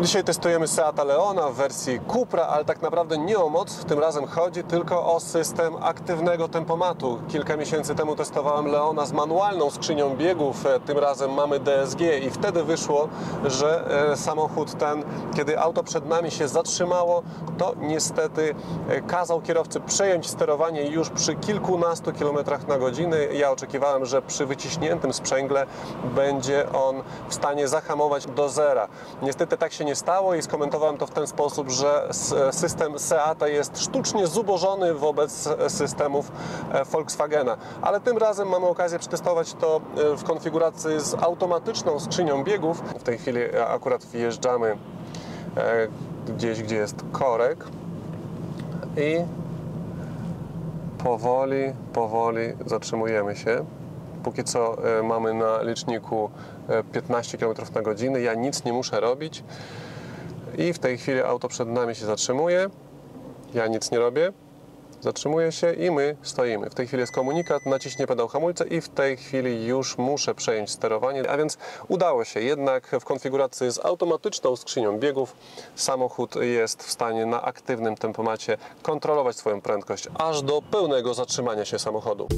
Dzisiaj testujemy Seata Leona w wersji Cupra, ale tak naprawdę nie o moc tym razem chodzi, tylko o system aktywnego tempomatu. Kilka miesięcy temu testowałem Leona z manualną skrzynią biegów, e, tym razem mamy DSG i wtedy wyszło, że e, samochód ten, kiedy auto przed nami się zatrzymało, to niestety e, kazał kierowcy przejąć sterowanie już przy kilkunastu kilometrach na godzinę. Ja oczekiwałem, że przy wyciśniętym sprzęgle będzie on w stanie zahamować do zera. Niestety tak się nie stało i skomentowałem to w ten sposób, że system Seata jest sztucznie zubożony wobec systemów e, Volkswagena. Ale tym razem mamy okazję przetestować to e, w konfiguracji z automatyczną skrzynią biegów. W tej chwili e, akurat wjeżdżamy gdzieś, gdzie jest korek i powoli, powoli zatrzymujemy się. Póki co e, mamy na liczniku e, 15 km na godzinę. Ja nic nie muszę robić. I w tej chwili auto przed nami się zatrzymuje. Ja nic nie robię. Zatrzymuje się i my stoimy. W tej chwili jest komunikat, naciśnie pedał hamulca i w tej chwili już muszę przejąć sterowanie. A więc udało się. Jednak w konfiguracji z automatyczną skrzynią biegów samochód jest w stanie na aktywnym tempomacie kontrolować swoją prędkość aż do pełnego zatrzymania się samochodu.